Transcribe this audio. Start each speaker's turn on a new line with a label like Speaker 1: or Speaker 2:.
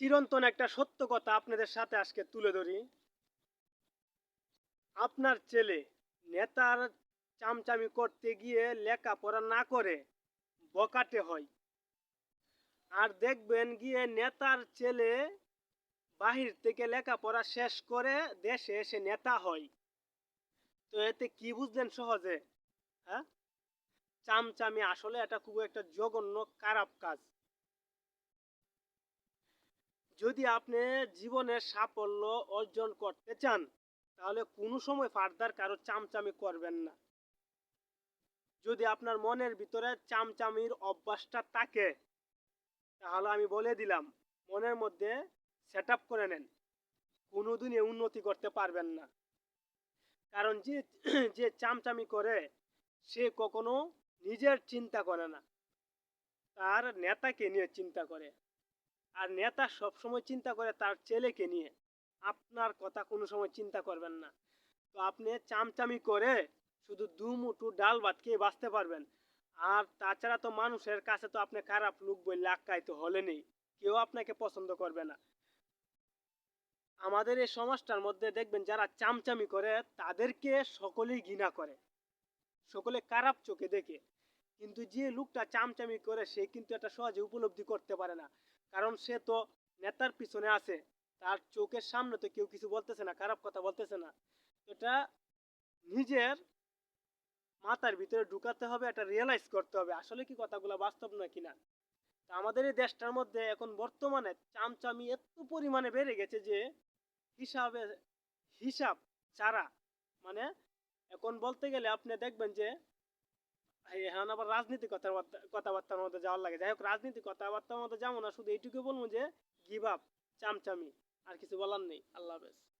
Speaker 1: চিরন্তন একটা সত্য কথা আপনাদের সাথে আজকে তুলে ধরি। আপনার ছেলে নেতার চামচামি করতে গিয়ে লেখাপড়া না করে বকাটে হয়। আর দেখবেন গিয়ে নেতার ছেলে বাহির থেকে লেখাপড়া শেষ করে দেশে এসে নেতা হয়। তো এতে কি বুঝলেন সহজে হ্যাঁ? চামচামি আসলে এটা খুব একটা জঘন্য, খারাপ কাজ। যদি আপনি জীবনে সাফল্য অর্জন করতে চান, তাহলে কোনো সময় ফার্দার কারও চামচামি করবেন না। যদি আপনার মনের ভিতরে চামচামির অভ্যাসটা থাকে, তাহলে আমি বলে দিলাম, মনের মধ্যে সেট করে নেন। কোনোদিনই উন্নতি করতে পারবেন না। কারণ যে যে চামচামি করে, সে কখনো নিজের চিন্তা করে না। তার নেতাকে নিয়ে চিন্তা করে। আর নেতা সবসময় চিন্তা করে তার ছেলেকে নিয়ে। আপনার কথা কোনো সময় চিন্তা করবেন না। তো আপনি চামচামি করে শুধু দু মুঠো ডাল ভাত খেয়ে বাঁচতে পারবেন। আর তাছাড়া তো মানুষের কাছে তো আপনি খারাপ লোক বই তো হলে নেই। কেউ আপনাকে পছন্দ করবে না। আমাদের এই সমাজটার মধ্যে দেখবেন যারা চামচামি করে, তাদেরকে সকলেই ঘৃণা করে। সকলে খারাপ চোখে দেখে। কিন্তু যে লোকটা চামচামি করে, সে কিন্তু এটা সহজে উপলব্ধি করতে পারে না। কারণ সে তো নেতার পিছনে আছে। তার চোখের সামনে তো কেউ কিছু বলতেছে না, খারাপ কথা বলতেছে না। এটা নিজের মাথার ভিতরে ঢুকাতে হবে, এটা রিয়েলাইজ করতে হবে। আসলে কি কথাগুলো বাস্তব না? কিনা তা আমাদের এই দেশটার মধ্যে এখন বর্তমানে চামচামি এত পরিমাণে বেড়ে গেছে যে হিসাবে, হিসাব ছাড়া মানে এখন বলতে গেলে আপনি দেখবেন যে এখন আবার রাজনীতি কথাবার্তা, কথাবার্তার মধ্যে যাওয়ার লাগে। যাই হোক, রাজনীতি কথাবার্তার মধ্যে যাব না, শুধু এইটুকু বলব যে গিভ আপ চামচামি, আর কিছু বলার নেই। আল্লাহ হাফেজ।